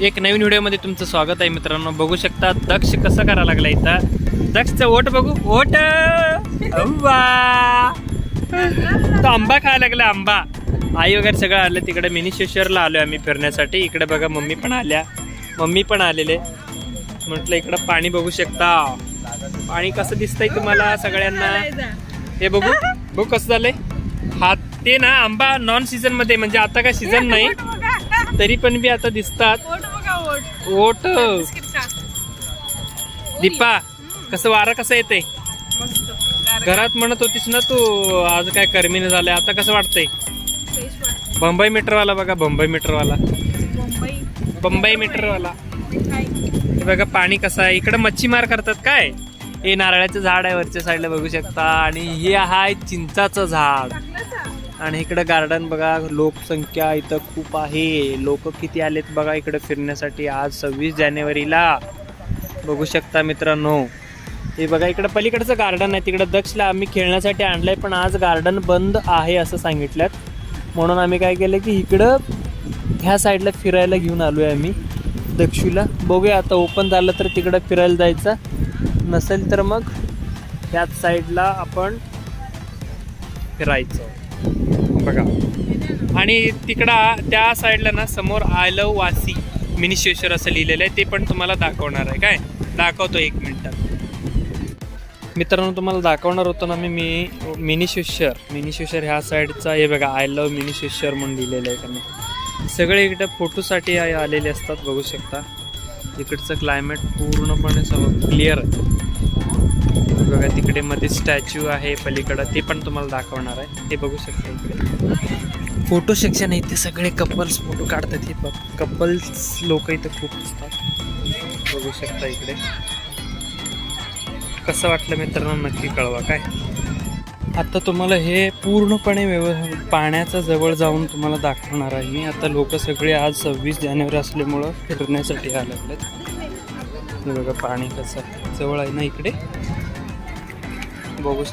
एक नवीन व्हिडिओमध्ये तुमचं स्वागत आहे मित्रांनो. बघू शकता दक्ष कसं करायला लागला इथं. दक्षचं ओट बघू. ओट! तो आंबा खायला लागला आंबा. आई वगैरे सगळं आलं तिकडे. मिनी शिशरला आलो आम्ही फिरण्यासाठी. इकडे बघा मम्मी पण आल्या. मम्मी पण आलेले. म्हटलं इकडं पाणी बघू शकता. पाणी कसं दिसतंय तुम्हाला सगळ्यांना? हे बघू. बघू कसं झालंय. हात ते ना आंबा नॉन सीझनमध्ये म्हणजे आता काय सीझन नाही. तरी पण बी आता दिसतात. ओट. दीपा कसं वारा कसं येते घरात म्हणत होतीस ना तू आज काय कर्मीने झालंय आता कसं वाटतंय? बंबई मीटरवाला बघा बंबई मीटरवाला बंबई. मीटरवाला बघा पाणी कसं आहे? इकडं मच्छीमार करतात काय? हे नारळाचं झाड आहे वरच्या साईडला बघू शकता. आणि हे आहे चिंचाचं झाड. आणि इकडं गार्डन बघा लोकसंख्या इथं खूप आहे. लोक किती आलेत बघा इकडं फिरण्यासाठी आज सव्वीस जानेवारीला. बघू शकता मित्रांनो. हे बघा इकडं पलीकडचं गार्डन आहे. तिकडं दक्षला आम्ही खेळण्यासाठी आणलंय पण आज गार्डन बंद आहे असं सांगितलं म्हणून आम्ही काय केलं की इकडं ह्या साईडला फिरायला घेऊन आलो आहे आम्ही दक्षिला. बघूया आता ओपन झालं तर तिकडं फिरायला जायचं. नसेल तर मग ह्याच साईडला आपण फिरायचं. बघा. आणि तिकडं त्या साईडला ना समोर आय लव वासी मिनी असं लिहिलेलं आहे ते पण तुम्हाला दाखवणार आहे. काय? दाखवतो एक मिनटात मित्रांनो तुम्हाला दाखवणार होतो ना मी मी मिनी शिष्यर मिनी ह्या साईडचा हे बघा आय लव मिनी म्हणून लिहिलेलं आहे त्यांनी. सगळे इकडे फोटोसाठी आलेले असतात बघू शकता. इकडचं क्लायमेट पूर्णपणे सगळं क्लिअर आहे. बघा तिकडे मध्ये स्टॅच्यू आहे पलीकडं ते पण तुम्हाला दाखवणार आहे. ते बघू शकता इकडे. फोटो सेक्शन आहे ते सगळे कपल्स फोटो काढतात हे कपल्स लोक इथं खूप असतात बघू शकता इकडे. कसं वाटलं मित्रांनो नक्की कळवा काय? आता तुम्हाला हे पूर्णपणे व्यव पाण्याचा जवळ जाऊन तुम्हाला दाखवणार आहे मी. आता लोक सगळे आज सव्वीस जानेवारी असल्यामुळं फिरण्यासाठी यायला लागलेत बघा पाणी कसं जवळ आहे ना इकडे? बघू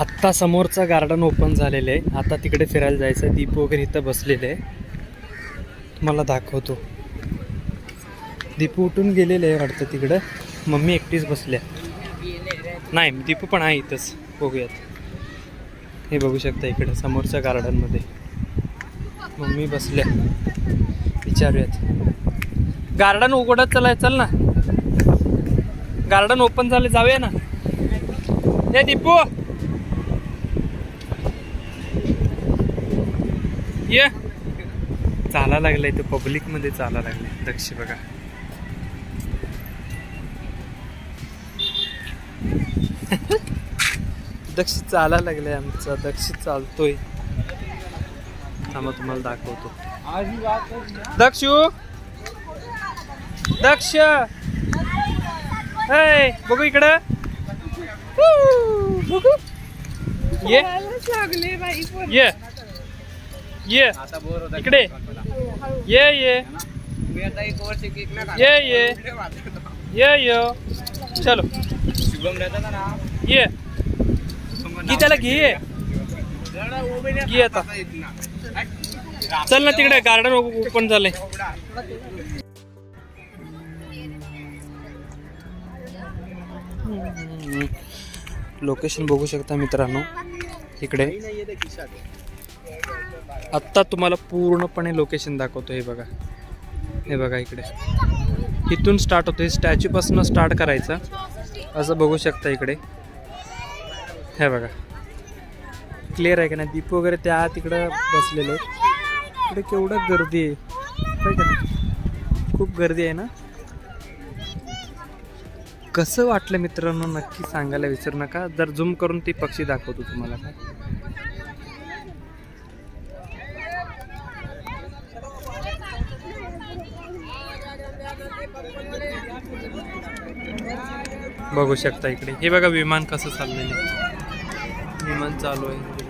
आत्ता समोरचं गार्डन ओपन झालेलं आहे. आता तिकडे फिरायला जायचं आहे. दीप वगैरे इथं बसलेले आहे. तुम्हाला दाखवतो. दीपू उठून गेलेले आहे वाटतं तिकडं. मम्मी एकटीच बसल्या. नाही दीपू पण आहे इथंच. बघूयात. हे बघू शकता इकडे समोरच्या गार्डनमध्ये मम्मी बसल्या. विचारूयात. गार्डन उघडत चलाय चल ना. गार्डन ओपन झाले जाऊया ना. हे दीपू ये चाला लागलाय तो पब्लिकमध्ये चाला लागलाय. दक्ष बघा. दक्ष चाला लागलाय आमचा. दक्ष चालतोय. थांबा तुम्हाला दाखवतो. दक्षू दक्ष. हो. बघू इकडं. ये. ये. ये. इकडे. ये ये. ये ये. ये ये. चलो. ये. की त्याला घे घे आता. चल ना तिकडे गार्डन ओपन झालंय. Mm-hmm. लोकेशन बघू शकता मित्रांनो. इकडे. आत्ता तुम्हाला पूर्णपणे लोकेशन दाखवतो हे बघा. हे बघा इकडे. इथून स्टार्ट होतो हे स्टॅच्यूपासून स्टार्ट करायचं. असं बघू शकता इकडे. हे बघा. क्लिअर आहे का नाही? दीप वगैरे त्या तिकडं बसलेले आहेत. इकडे केवढं गर्दी आहे. का खूप गर्दी आहे ना? कसं वाटलं मित्रांनो नक्की सांगायला विसरू नका. जर झूम करून ती पक्षी दाखवतो तुम्हाला. काय बघू शकता इकडे. हे बघा विमान कसं चाललेलं विमान चालू आहे.